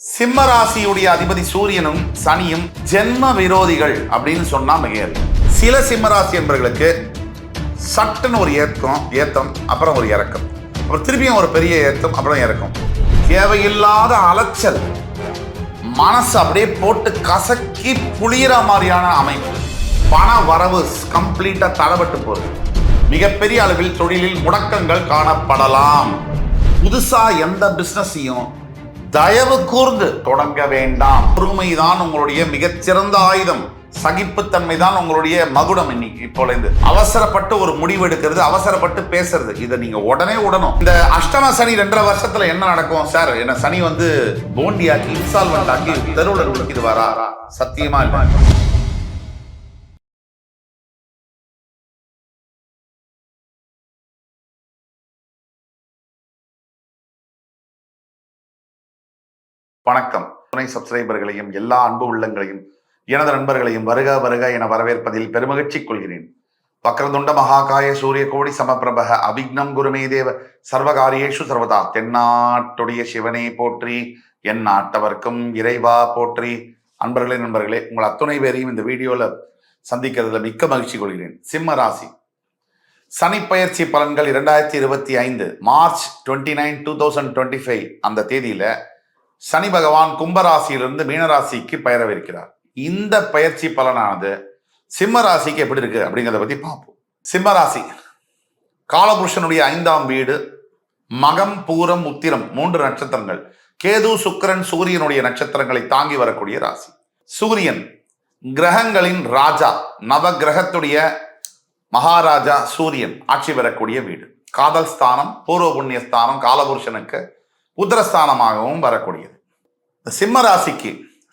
சிம்ம ராசியுடைய அதிபதி சூரியனும் சனியும் ஜென்ம விரோதிகள் அப்படின்னு சொன்னா மிகையல் சில சிம்ம ராசி என்பவர்களுக்கு சட்டுன்னு ஒரு ஏற்கம் ஏத்தம் அப்புறம் ஒரு இறக்கம். அப்புறம் திருப்பியும் ஒரு பெரிய ஏத்தம் அப்புறம் இறக்கம். தேவையில்லாத அலைச்சல். மனசு அப்படியே போட்டு கசக்கி புளியிற மாதிரியான அமைப்பு. பண வரவு கம்ப்ளீட்டா தடபட்டு போகுது. மிகப்பெரிய அளவில் தொழிலில் முடக்கங்கள் காணப்படலாம். புதுசா எந்த பிசினஸையும் தயவு கூர்ந்து தொடங்க வேண்டாம். பொறுமைதான் உங்களுடைய மிகச்சிறந்த ஆயுதம். சகிப்புத்தன்மை தான் உங்களுடைய மகுடம் இன்னைக்கு இப்போலேருந்து அவசரப்பட்டு ஒரு முடிவு எடுக்கிறது அவசரப்பட்டு பேசுறது. இதை நீங்க உடனே உடனும் இந்த அஷ்டம சனி ரெண்டரை வருஷத்துல என்ன நடக்கும் சார்? என்ன சனி வந்து போண்டியாக்கி இன்ஸ்டால்மெண்ட் ஆக்கி தெருவில் இது வரா சத்தியமா இல்லை. வணக்கம். துணை சப்ஸ்கிரைபர்களையும் எல்லா அன்பு உள்ளங்களையும் எனது நண்பர்களையும் வருக வருக என வரவேற்பதில் பெருமகிழ்ச்சி கொள்கிறேன். வக்ரதுண்ட மகாகாய சூரிய கோடி சமபிரபக அபிக்னம் குருமே தேவ சர்வகாரியேஷு சர்வதா. தென்னாட்டுடைய சிவனே போற்றி என் நாட்டவர்க்கும் இறைவா போற்றி. அன்பர்களே நண்பர்களே உங்கள் அத்துணை பேரையும் இந்த வீடியோல சந்திக்கிறதுல மிக்க மகிழ்ச்சி கொள்கிறேன். சிம்ம ராசி. சனி பயிற்சி பலன்கள் இரண்டாயிரத்தி இருபத்தி ஐந்து March twenty nine two thousand twenty five அந்த தேதியில சனி பகவான் கும்பராசியிலிருந்து மீனராசிக்கு பெயரவிருக்கிறார். இந்த பயிற்சி பலனானது சிம்ம ராசிக்கு எப்படி இருக்கு அப்படிங்கிறத பத்தி பார்ப்போம். சிம்ம ராசி. காலபுருஷனுடைய ஐந்தாம் வீடு மகம் பூரம் உத்திரம் மூன்று நட்சத்திரங்கள். கேது சுக்கிரன் சூரியனுடைய நட்சத்திரங்களை தாங்கி வரக்கூடிய ராசி. சூரியன் கிரகங்களின் ராஜா நவ கிரகத்துடைய மகாராஜா சூரியன் ஆட்சி பெறக்கூடிய வீடு. காதல் ஸ்தானம் பூர்வ புண்ணிய ஸ்தானம் காலபுருஷனுக்கு உத்தரஸ்தானமாகவும் வரக்கூடியது. இந்த சிம்ம ராசிக்கு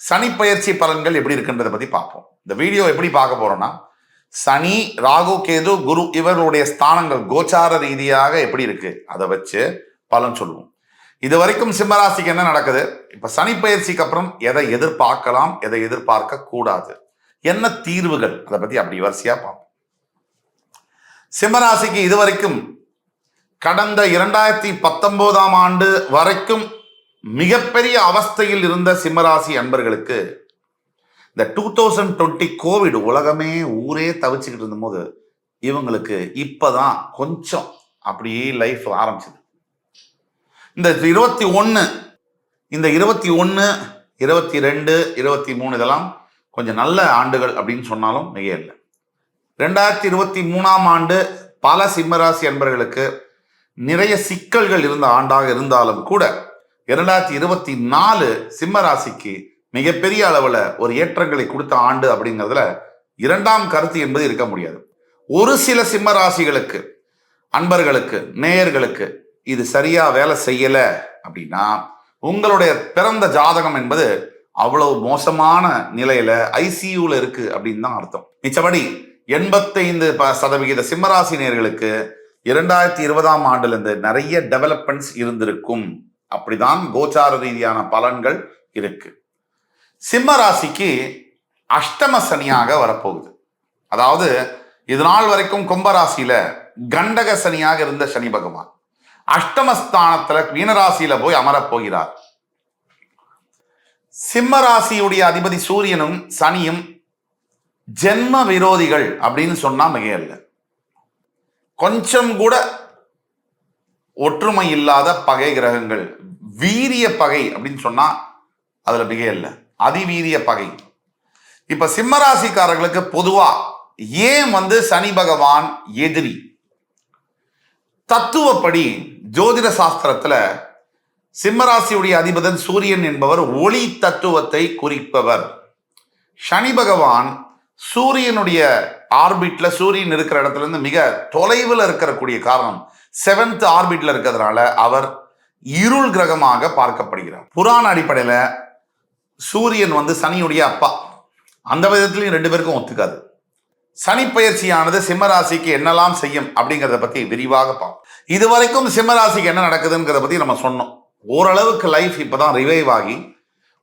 சனி பயிற்சி பலன்கள் எப்படி இருக்குன்றதை பத்தி பார்ப்போம். இந்த வீடியோ எப்படி பார்க்க போறோம்னா சனி ராகு கேது குரு இவர்களுடைய ஸ்தானங்கள் கோச்சார ரீதியாக எப்படி இருக்கு அதை வச்சு பலன் சொல்லுவோம். இது வரைக்கும் சிம்மராசிக்கு என்ன நடக்குது? இப்ப சனி பயிற்சிக்கு அப்புறம் எதை எதிர்பார்க்கலாம் எதை எதிர்பார்க்க கூடாது. என்ன தீர்வுகள் அதை பத்தி அப்படி வரிசையா பார்ப்போம். சிம்மராசிக்கு இதுவரைக்கும் கடந்த இரண்டாயிரத்தி பத்தொன்பதாம் ஆண்டு வரைக்கும் மிகப்பெரிய அவஸ்தையில் இருந்த சிம்மராசி அன்பர்களுக்கு இந்த டூ தௌசண்ட் டுவெண்ட்டி கோவிட் உலகமே ஊரே தவிச்சுக்கிட்டு இருந்தபோது இவங்களுக்கு இப்போதான் கொஞ்சம் அப்படியே லைஃப் ஆரம்பிச்சது. இந்த இருபத்தி ஒன்று இந்த இருபத்தி ஒன்று இருபத்தி ரெண்டு இருபத்தி மூணு இதெல்லாம் கொஞ்சம் நல்ல ஆண்டுகள் அப்படின்னு சொன்னாலும் மிக இல்லை ரெண்டாயிரத்தி இருபத்தி மூணாம் ஆண்டு பல சிம்மராசி அன்பர்களுக்கு நிறைய சிக்கல்கள் இருந்த ஆண்டாக இருந்தாலும் கூட இரண்டாயிரத்தி இருபத்தி நாலு சிம்ம ராசிக்கு மிகப்பெரிய அளவில் ஒரு ஏற்றங்களை கொடுத்த ஆண்டு அப்படிங்கிறதுல இரண்டாம் கருத்து என்பது இருக்க முடியாது. ஒரு சில சிம்ம ராசிகளுக்கு அன்பர்களுக்கு நேயர்களுக்கு இது சரியா வேலை செய்யல அப்படின்னா உங்களுடைய பிறந்த ஜாதகம் என்பது அவ்வளவு மோசமான நிலையில ஐசியூல இருக்கு அப்படின்னு தான் அர்த்தம். மிச்சபடி எண்பத்தைந்து ப- சதவிகித சிம்மராசி நேயர்களுக்கு இரண்டாயிரத்தி இருபதாம் ஆண்டுல இருந்து நிறைய டெவலப்மெண்ட்ஸ் இருந்திருக்கும். அப்படிதான் கோச்சார ரீதியான பலன்கள் இருக்கு. சிம்ம ராசிக்கு அஷ்டம சனியாக வரப்போகுது. அதாவது இது நாள் வரைக்கும் கும்பராசியில கண்டக சனியாக இருந்த சனி பகவான். அஷ்டமஸ்தானத்துல மீனராசியில போய் அமரப் போகிறார். சிம்ம ராசியுடைய அதிபதி சூரியனும் சனியும் ஜென்ம விரோதிகள் அப்படின்னு சொன்னா மிகையல்ல. கொஞ்சம் கூட ஒற்றுமை இல்லாத பகை கிரகங்கள். வீரிய பகை அப்படின்னு சொன்னா அதுல மிகையல்ல அதிவீரிய பகை. இப்ப சிம்மராசிக்காரர்களுக்கு பொதுவா ஏன் வந்து சனி பகவான் எதிரி? தத்துவப்படி ஜோதிட சாஸ்திரத்துல சிம்மராசியுடைய அதிபதன் சூரியன் என்பவர் ஒளி தத்துவத்தை குறிப்பவர். சனி பகவான் சூரியனுடைய ஆர்பிட்ல சூரியன் இருக்கிற இடத்துல இருந்து மிக தொலைவில் இருக்கக்கூடிய காரணம் செவன்த் ஆர்பிட்ல இருக்கிறதுனால அவர் இருள் கிரகமாக பார்க்கப்படுகிறார். புராண அடிப்படையில சூரியன் வந்து சனியுடைய அப்பா. அந்த விதத்திலையும் ரெண்டு பேருக்கும் ஒத்துக்காது. சனி பயிற்சியானது சிம்மராசிக்கு என்னெல்லாம் செய்யும் அப்படிங்கிறத பத்தி விரிவாக பார்ப்போம். இதுவரைக்கும் சிம்மராசிக்கு என்ன நடக்குதுங்கிறத பத்தி நம்ம சொன்னோம். ஓரளவுக்கு லைஃப் இப்போதான் ரிவைவ் ஆகி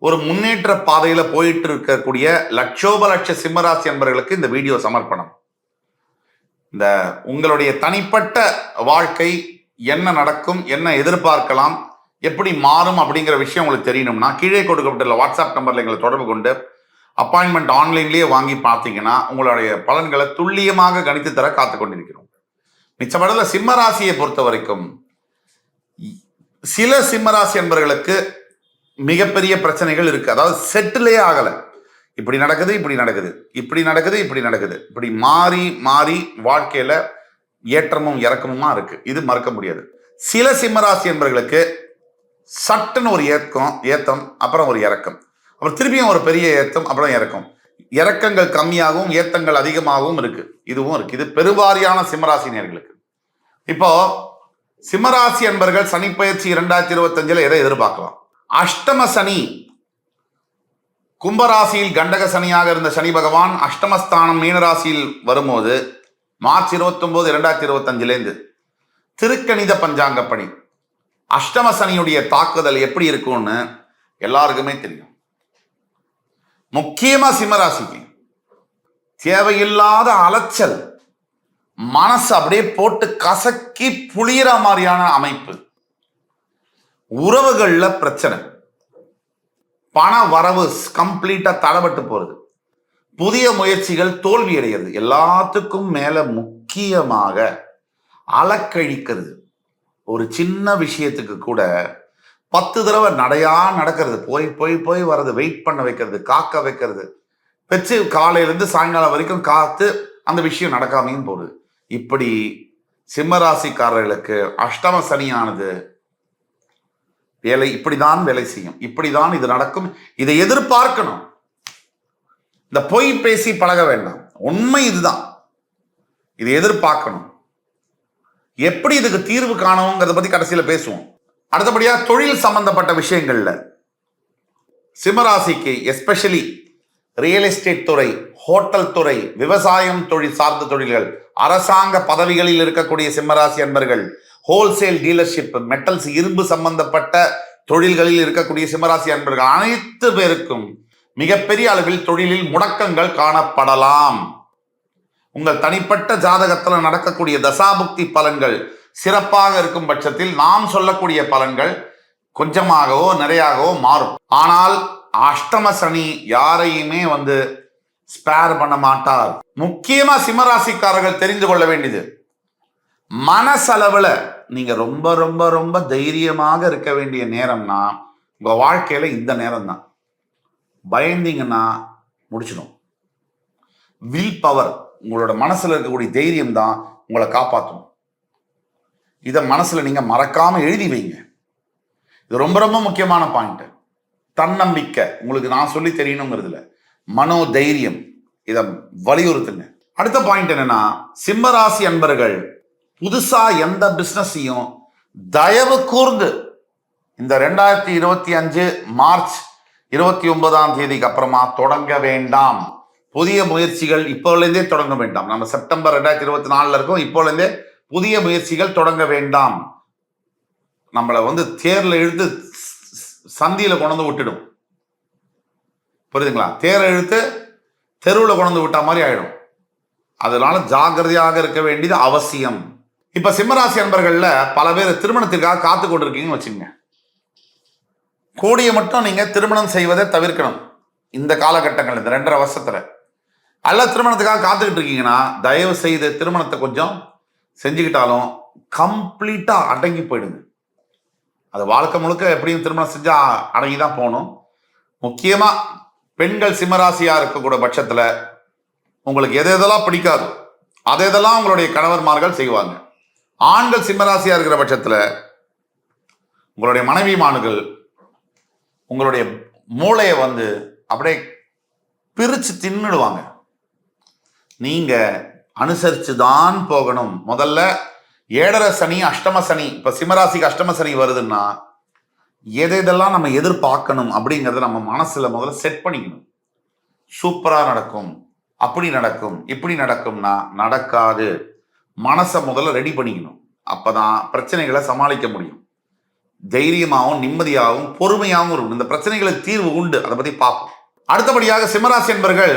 ஒரு முன்னேற்ற பாதையில போயிட்டு இருக்கக்கூடிய லட்சோப லட்ச சிம்மராசி என்பவர்களுக்கு இந்த வீடியோ சமர்ப்பணம். இந்த உங்களுடைய தனிப்பட்ட வாழ்க்கை என்ன நடக்கும் என்ன எதிர்பார்க்கலாம் எப்படி மாறும் அப்படிங்கிற விஷயம் உங்களுக்கு தெரியணும்னா கீழே கொடுக்கப்பட்டுள்ள வாட்ஸ்அப் நம்பர்ல எங்களை தொடர்பு கொண்டு அப்பாயின்மெண்ட் ஆன்லைன்லேயே வாங்கி பார்த்தீங்கன்னா உங்களுடைய பலன்களை துல்லியமாக கணித்து தர காத்து கொண்டிருக்கிறோம். மிச்சப்படல சிம்ம ராசியை பொறுத்த வரைக்கும் சில சிம்மராசி என்பர்களுக்கு மிகப்பெரிய பிரச்சனைகள் இருக்கு. அதாவது செட்டிலே ஆகல. இப்படி நடக்குது இப்படி நடக்குது. இப்படி நடக்குது இப்படி நடக்குது. இப்படி மாறி மாறி வாழ்க்கையில ஏற்றமும் இறக்கமுமா இருக்கு. இது மறக்க முடியாது. சில சிம்மராசி என்பவர்களுக்கு சட்டுன்னு ஒரு ஏக்கம் ஏத்தம் அப்புறம் ஒரு இறக்கம். அப்புறம் திருப்பியும் ஒரு பெரிய ஏத்தம் அப்புறம் இறக்கம். இறக்கங்கள் கம்மியாகவும் ஏத்தங்கள் அதிகமாகவும் இருக்கு. இதுவும் இருக்கு. இது பெருவாரியான சிம்மராசினியர்களுக்கு. இப்போ சிம்மராசி அன்பர்கள் சனிப்பயிற்சி இரண்டாயிரத்தி இருபத்தஞ்சில் எதை எதிர்பார்க்கலாம்? அஷ்டம சனி கும்பராசியில் கண்டக சனியாக இருந்த சனி பகவான் அஷ்டமஸ்தானம் மீனராசியில் வரும்போது மார்ச் இருபத்தொன்பது இரண்டாயிரத்தி இருபத்தஞ்சிலேருந்து திருக்கணித பஞ்சாங்கப்படி அஷ்டம சனியுடைய தாக்குதல் எப்படி இருக்கும்னு எல்லாருக்குமே தெரியும். முக்கியமா சிம்மராசிக்கு. தேவையில்லாத அலைச்சல். மனசு அப்படியே போட்டு கசக்கி புளியற மாதிரியான அமைப்பு. உறவுகளில் பிரச்சனை. பண வரவு கம்ப்ளீட்டா தடபட்டு போறது. புதிய முயற்சிகள் தோல்வி அடைகிறது எல்லாத்துக்கும் மேல முக்கியமாக அலக்கழிக்கிறது. ஒரு சின்ன விஷயத்துக்கு கூட பத்து தடவை நடையா நடக்கிறது. போய் போய் போய் வர்றது வெயிட் பண்ண வைக்கிறது காக்க வைக்கிறது. வச்சு காலையிலேருந்து சாயங்காலம் வரைக்கும் காத்து அந்த விஷயம் நடக்காமையும் போகுது. இப்படி சிம்மராசிக்காரர்களுக்கு அஷ்டம சனியானது வேலை இப்படிதான் வேலை செய்யும். இப்படிதான் இது நடக்கும். இதை எதிர்பார்க்கணும். இந்த பொய் பேசி பழக வேண்டாம். உண்மை இதுதான். இதை எதிர்பார்க்கணும். எப்படி இதுக்கு தீர்வு காணணுங்கிறத பத்தி கடைசியில பேசுவோம். அடுத்தபடியாக தொழில் சம்பந்தப்பட்ட விஷயங்கள்ல. சிம்மராசிக்கு எஸ்பெஷலி ரியல் எஸ்டேட் துறை ஹோட்டல் துறை விவசாயம் தொழில் சார்ந்த தொழில்கள் அரசாங்க பதவிகளில் இருக்கக்கூடிய சிம்மராசி அன்பர்கள் ஹோல்சேல் டீலர்ஷிப் மெட்டல்ஸ் இரும்பு சம்பந்தப்பட்ட தொழில்களில் இருக்கக்கூடிய சிம்மராசி அன்பர்கள் அனைத்து பேருக்கும் மிகப்பெரிய அளவில் தொழிலில் முடக்கங்கள் காணப்படலாம். உங்கள் தனிப்பட்ட ஜாதகத்தில் நடக்கக்கூடிய தசாபுக்தி பலன்கள் சிறப்பாக இருக்கும் பட்சத்தில் நாம் சொல்லக்கூடிய பலன்கள் கொஞ்சமாகவோ நிறையாகவோ மாறும். ஆனால் அஷ்டம சனி யாரையுமே வந்து ஸ்பேர் பண்ண மாட்டார். முக்கியமா சிம்மராசிக்காரர்கள் தெரிந்து கொள்ள வேண்டியது மனசளவுல நீங்க ரொம்ப ரொம்ப ரொம்ப தைரியமாக இருக்க வேண்டிய நேரம்னா உங்க வாழ்க்கையில இந்த நேரம் தான் பயந்தீங்கன்னா முடிச்சிடும். வில் பவர் உங்களோட மனசுல இருக்கக்கூடிய தைரியம் தான் உங்களை காப்பாற்றும் இதை மனசுல நீங்க மறக்காம எழுதி வைங்க. இது ரொம்ப ரொம்ப முக்கியமான பாயிண்ட் தன்னம்பிக்கை உங்களுக்கு நான் சொல்லி தெரியணுங்கிறதுல. மனோ தைரியம் இதை வலியுறுத்துங்க. அடுத்த பாயிண்ட் என்னன்னா சிம்மராசி அன்பர்கள் புதுசா எந்த பிசினஸையும் தயவு கூர்ந்து இந்த ரெண்டாயிரத்தி இருபத்தி அஞ்சு மார்ச் இருபத்தி ஒன்பதாம் தேதிக்கு அப்புறமா தொடங்க வேண்டாம். புதிய முயற்சிகள் இப்போலேருந்தே தொடங்க வேண்டாம். நம்ம செப்டம்பர் ரெண்டாயிரத்தி இருபத்தி நாலுல இருக்கோம். இப்போலேருந்தே புதிய முயற்சிகள் தொடங்க வேண்டாம். நம்மளை வந்து தேர்ல இழுத்து சந்தியில கொண்டு விட்டுடும். புரியுதுங்களா? தேரை இழுத்து தெருவில் கொண்டு விட்டா மாதிரி ஆயிடும். அதனால ஜாக்கிரதையாக இருக்க வேண்டியது அவசியம். இப்ப சிம்மராசி அன்பர்கள்ல பல பேர் திருமணத்திற்காக காத்து கொண்டிருக்கீங்கன்னு வச்சுங்க கூடிய மட்டும் நீங்க திருமணம் செய்வதை தவிர்க்கணும். இந்த காலகட்டங்கள் இந்த ரெண்டரை வருஷத்துல. அல்ல திருமணத்துக்காக காத்துக்கிட்டு இருக்கீங்கன்னா தயவு செய்து திருமணத்தை கொஞ்சம் செஞ்சுக்கிட்டாலும் கம்ப்ளீட்டா அடங்கி போயிடுங்க. அது வாழ்க்கை முழுக்க எப்படியும் திருமணம் செஞ்சா அடங்கி தான் போகணும். முக்கியமா பெண்கள் சிம்மராசியா இருக்கக்கூடிய பட்சத்துல உங்களுக்கு எது எதெல்லாம் பிடிக்காது அதை இதெல்லாம் உங்களுடைய கணவர்மார்கள் செய்வாங்க. ஆண்கள் சிம்மராசியா இருக்கிற பட்சத்தில் உங்களுடைய மனைவிமான்கள் உங்களுடைய மூளையை வந்து அப்படியே பிரித்து தின்னுடுவாங்க. நீங்கள் அனுசரித்து தான் போகணும். முதல்ல ஏழரை சனி அஷ்டம சனி இப்போ சிம்மராசிக்கு அஷ்டம சனி வருதுன்னா எதை இதெல்லாம் நம்ம எதிர்பார்க்கணும் அப்படிங்கிறத நம்ம மனசில் முதல்ல செட் பண்ணிக்கணும். சூப்பராக நடக்கும். அப்படி நடக்கும். இப்படி நடக்கும்னா நடக்காது. மனசை முதல்ல ரெடி பண்ணிக்கணும். அப்பதான் பிரச்சனைகளை சமாளிக்க முடியும். தைரியமாகவும் நிம்மதியாகவும் பொறுமையாகவும் இருக்கும் இந்த பிரச்சனைகளுக்கு தீர்வு உண்டு. அதை பத்தி பார்ப்போம். அடுத்தபடியாக சிம்மராசி என்பர்கள்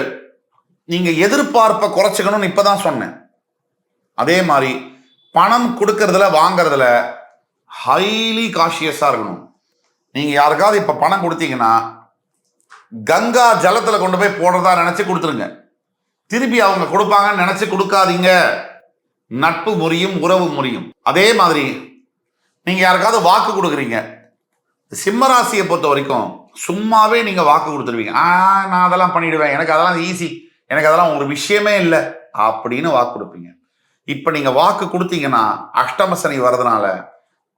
நீங்க எதிர்பார்ப்பை குறைச்சிக்கணும்னு இப்பதான் சொன்னேன். அதே மாதிரி பணம் கொடுக்கறதுல வாங்குறதுல ஹைலி காஷியஸா இருக்கணும். நீங்க யாருக்காவது இப்ப பணம் கொடுத்தீங்கன்னா கங்கா ஜலத்துல கொண்டு போய் போடுறதா நினைச்சு கொடுத்துருங்க. திருப்பி அவங்க கொடுப்பாங்கன்னு நினைச்சு கொடுக்காதீங்க. நட்பு முறியும் உறவு முறியும். அதே மாதிரி நீங்க யாருக்காவது வாக்கு கொடுக்குறீங்க. சிம்மராசியை பொறுத்த வரைக்கும் சும்மாவே நீங்க வாக்கு கொடுத்துருவீங்க. ஆ நான் அதெல்லாம் பண்ணிடுவேன். எனக்கு அதெல்லாம் ஈஸி எனக்கு அதெல்லாம் ஒரு விஷயமே இல்லை. அப்படின்னு வாக்கு கொடுப்பீங்க. இப்ப நீங்க வாக்கு கொடுத்தீங்கன்னா அஷ்டம சனி வர்றதுனால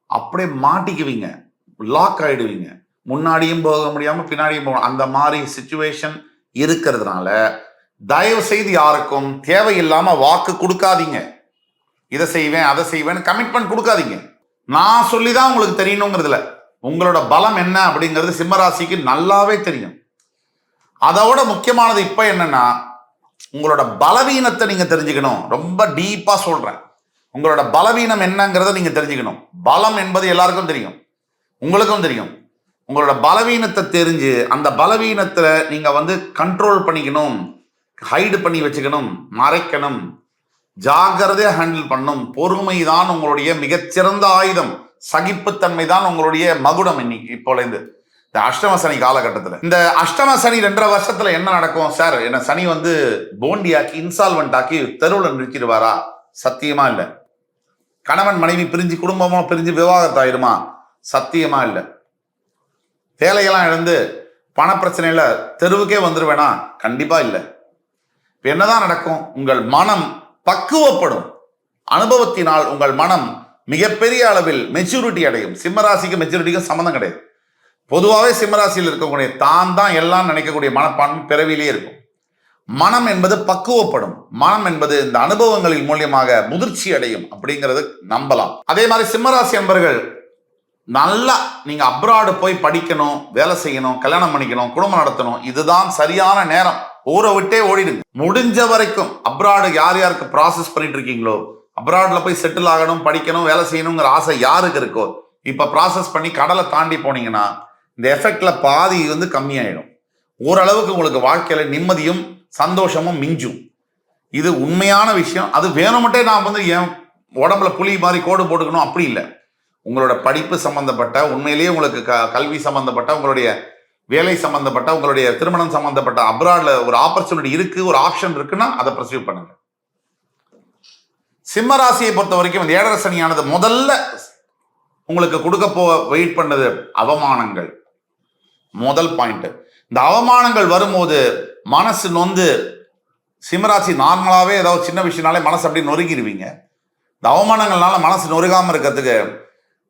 அப்படியே மாட்டிக்குவீங்க. லாக் ஆயிடுவீங்க. முன்னாடியும் போக முடியாம பின்னாடியும் போக அந்த மாதிரி சுச்சுவேஷன் இருக்கிறதுனால தயவு செய்து யாருக்கும் தேவையில்லாம வாக்கு கொடுக்காதீங்க. இதை செய்வேன் அதை செய்வேன் கமிட்மெண்ட் கொடுக்காதீங்க. நான் சொல்லி தான் உங்களுக்கு தெரியணுங்கிறதுல. உங்களோட பலம் என்ன அப்படிங்கிறது சிம்மராசிக்கு நல்லாவே தெரியும். அதோட முக்கியமானது இப்ப என்னன்னா உங்களோட பலவீனத்தை நீங்க தெரிஞ்சுக்கணும். ரொம்ப டீப்பா சொல்றேன். உங்களோட பலவீனம் என்னங்கிறத நீங்க தெரிஞ்சுக்கணும். பலம் என்பது எல்லாருக்கும் தெரியும். உங்களுக்கும் தெரியும். உங்களோட பலவீனத்தை தெரிஞ்சு அந்த பலவீனத்தை நீங்க வந்து கண்ட்ரோல் பண்ணிக்கணும். ஹைடு பண்ணி வச்சுக்கணும். மறைக்கணும். ஜாகிரதையாக ஹேண்டில் பண்ணும். பொறுமை தான் உங்களுடைய மிகச்சிறந்த ஆயுதம். சகிப்புத்தன்மை தான் உங்களுடைய மகுடம் இன்னைக்கு இப்போலேருந்து இந்த அஷ்டம சனி காலகட்டத்தில். இந்த அஷ்டம சனி ரெண்டரை வருஷத்துல என்ன நடக்கும்? சார் என்ன சனி வந்து போண்டியாக்கி இன்சால்வெண்ட் ஆக்கி தெருவில் நிறுத்திடுவாரா? சத்தியமா இல்லை. கணவன் மனைவி பிரிஞ்சு குடும்பமா பிரிஞ்சு விவாகரத்தாயிருமா சத்தியமா இல்லை. வேலையெல்லாம் இழந்து பணப்பிரச்சனையில தெருவுக்கே வந்துருவேனா? கண்டிப்பா இல்லை. இப்போ என்னதான் நடக்கும்? உங்கள் மனம் பக்குவப்படும். அனுபவத்தினால் உங்கள் மனம் மிகப்பெரிய அளவில் மெச்சூரிட்டி அடையும். சிம்மராசிக்கு மெச்சூரிட்டிக்கும் சம்மந்தம் கிடையாது. பொதுவாகவே சிம்மராசியில் இருக்கக்கூடிய தான் தான் எல்லாம் நினைக்கக்கூடிய மனப்பான்மை பிறவிலேயே இருக்கும். மனம் என்பது பக்குவப்படும். மனம் என்பது இந்த அனுபவங்களின் மூலியமாக முதிர்ச்சி அடையும் அப்படிங்கிறது நம்பலாம். அதே மாதிரி சிம்மராசி என்பர்கள் நல்லா நீங்க அப்ராடு போய் படிக்கணும் வேலை செய்யணும் கல்யாணம் பண்ணிக்கணும் குடும்பம் நடத்தணும் இதுதான் சரியான நேரம். ஊரை விட்டே ஓடிடுங்க. முடிஞ்ச வரைக்கும் அப்ராடு யார் யாருக்கு ப்ராசஸ் பண்ணிட்டு இருக்கீங்களோ அப்ராட்ல போய் செட்டில் ஆகணும் படிக்கணும் வேலை செய்யணுங்கிற ஆசை யாருக்கு இருக்கோ இப்போ ப்ராசஸ் பண்ணி கடலை தாண்டி போனீங்கன்னா இந்த எஃபெக்ட்ல பாதி வந்து கம்மியாயிடும். ஓரளவுக்கு உங்களுக்கு வாழ்க்கையில நிம்மதியும் சந்தோஷமும் மிஞ்சும். இது உண்மையான விஷயம். அது வேணுமட்டே நான் வந்து என் உடம்புல புலி மாதிரி கோடு போட்டுக்கணும் அப்படி இல்லை. உங்களோட படிப்பு சம்பந்தப்பட்ட உண்மையிலேயே உங்களுக்கு க கல்வி சம்பந்தப்பட்ட உங்களுடைய வேலை சம்பந்தப்பட்ட உங்களுடைய திருமணம் சம்பந்தப்பட்ட அப்ராட்ல ஒரு ஆப்பர்ச்சுனிட்டி இருக்கு ஒரு ஆப்ஷன் இருக்குன்னா அதை ப்ரொசீவ் பண்ணுங்க. சிம்ம ராசியை பொறுத்த வரைக்கும் இந்த ஏழரை சனியானது முதல்ல உங்களுக்கு கொடுக்க போ வெயிட் பண்ணது அவமானங்கள். முதல் பாயிண்ட் இந்த அவமானங்கள் வரும்போது மனசு நொந்து சிம்மராசி நார்மலாகவே ஏதாவது சின்ன விஷயம்னாலே மனசு அப்படியே நொறுங்கிடுவீங்க இந்த அவமானங்கள்னால மனசு நொறுகாமல் இருக்கிறதுக்கு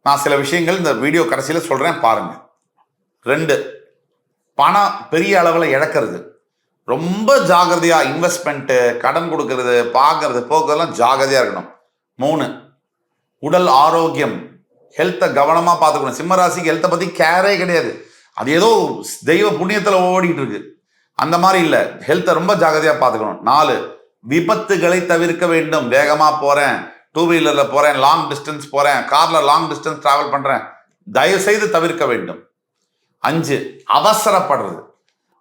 நான் சில விஷயங்கள் இந்த வீடியோ கடைசியில் சொல்கிறேன் பாருங்கள் ரெண்டு பணம் பெரிய அளவில் இழக்கிறது. ரொம்ப ஜாகிரதையாக இன்வெஸ்ட்மெண்ட்டு கடன் கொடுக்கறது பார்க்கறது போக்குறதெல்லாம் ஜாகிரதையாக இருக்கணும். மூணு உடல் ஆரோக்கியம் ஹெல்த்தை கவனமாக பார்த்துக்கணும். சிம்மராசிக்கு ஹெல்த்தை பற்றி கேரே கிடையாது. அது ஏதோ தெய்வ புண்ணியத்தில் ஓடிட்டு இருக்கு. அந்த மாதிரி இல்லை. ஹெல்த்தை ரொம்ப ஜாகிரதையாக பார்த்துக்கணும். நாலு விபத்துகளை தவிர்க்க வேண்டும். வேகமாக போகிறேன் டூ வீலரில் போகிறேன் லாங் டிஸ்டன்ஸ் போகிறேன் காரில் லாங் டிஸ்டன்ஸ் ட்ராவல் பண்ணுறேன் தயவுசெய்து தவிர்க்க வேண்டும். அஞ்சு அவசரப்படுறது.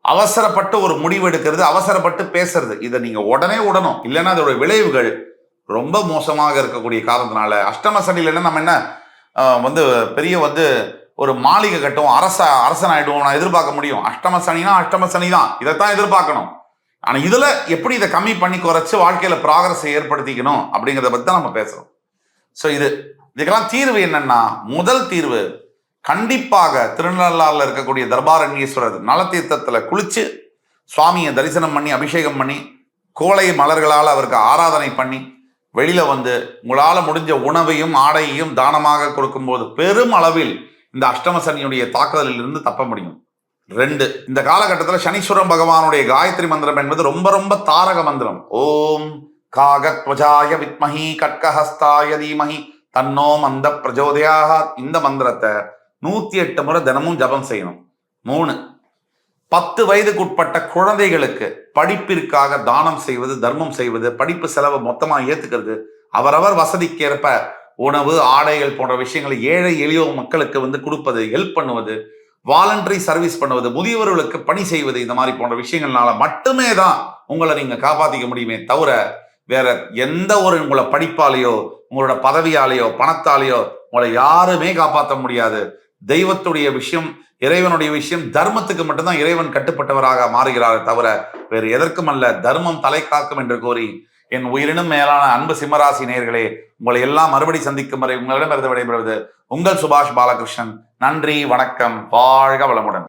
அவசரப்பட்டு ஒரு முடிவு எடுக்கிறது அவசரப்பட்டு பேசுறது. இதை நீங்க உடனே உடனும் இல்லைன்னா அதோட விளைவுகள் ரொம்ப மோசமாக இருக்கக்கூடிய காரணத்தினால அஷ்டம சனியில நம்ம என்ன வந்து பெரிய வந்து ஒரு மாளிகை கட்டும் அரச அரசன் ஆயிடுவோம் நான் எதிர்பார்க்க முடியும். அஷ்டம சனினா அஷ்டம சனி தான் இதைத்தான் எதிர்பார்க்கணும். ஆனா இதுல எப்படி இதை கம்மி பண்ணி குறைச்சு வாழ்க்கையில ப்ராகிரஸை ஏற்படுத்திக்கணும் அப்படிங்கிறத பத்தி தான் நம்ம பேசுறோம். ஸோ இது இதுக்கெல்லாம் தீர்வு என்னன்னா முதல் தீர்வு கண்டிப்பாக திருநள்ளாறில் இருக்கக்கூடிய தர்பாரண்யேஸ்வரர் நலத்தீர்த்தத்தில் குளித்து சுவாமியை தரிசனம் பண்ணி அபிஷேகம் பண்ணி கோலை மலர்களால் அவருக்கு ஆராதனை பண்ணி வெளியில் வந்து உங்களால் முடிஞ்ச உணவையும் ஆடையையும் தானமாக கொடுக்கும்போது பெரும் அளவில் இந்த அஷ்டம சனியுடைய தாக்குதலில் இருந்து தப்ப முடியும். ரெண்டு இந்த காலகட்டத்தில் சனீஸ்வரன் பகவானுடைய காயத்ரி மந்திரம் என்பது ரொம்ப ரொம்ப தாரக மந்திரம். ஓம் காகத்வஜாய வித்மஹி கட்கஹஸ்தாய தீமஹி தன்னோ மந்த பிரஜோதயாக இந்த மந்திரத்தை நூத்தி எட்டு முறை தினமும் ஜபம் செய்யணும். மூணு பத்து வயதுக்குட்பட்ட குழந்தைகளுக்கு படிப்பிற்காக தானம் செய்வது தர்மம் செய்வது படிப்பு செலவை மொத்தமா ஏத்துக்கிறது. அவரவர் வசதிக்கேற்ப உணவு ஆடைகள் போன்ற விஷயங்களை ஏழை எளிய மக்களுக்கு வந்து கொடுப்பது ஹெல்ப் பண்ணுவது வாலண்டரி சர்வீஸ் பண்ணுவது முதியவர்களுக்கு பணி செய்வது இந்த மாதிரி போன்ற விஷயங்கள்னால மட்டுமே தான் உங்களை நீங்க காப்பாத்திக்க முடியுமே தவிர வேற எந்த ஒரு உங்களை படிப்பாலேயோ உங்களோட பதவியாலேயோ பணத்தாலேயோ உங்களை யாருமே காப்பாற்ற முடியாது. தெய்வத்துடைய விஷயம் இறைவனுடைய விஷயம் தர்மத்துக்கு மட்டும்தான் இறைவன் கட்டுப்பட்டவராக மாறுகிறார் தவிர வேறு எதற்கும் அல்ல. தர்மம் தலை காக்கும் என்று கூறி என் உயிரினும் மேலான அன்பு சிம்மராசி நேர்களே உங்களை எல்லாம் மறுபடி சந்திக்கும் வரை உங்களிடமிருந்து விடைபெறுவது உங்கள் சுபாஷ் பாலகிருஷ்ணன். நன்றி வணக்கம் வாழ்க வளமுடன்.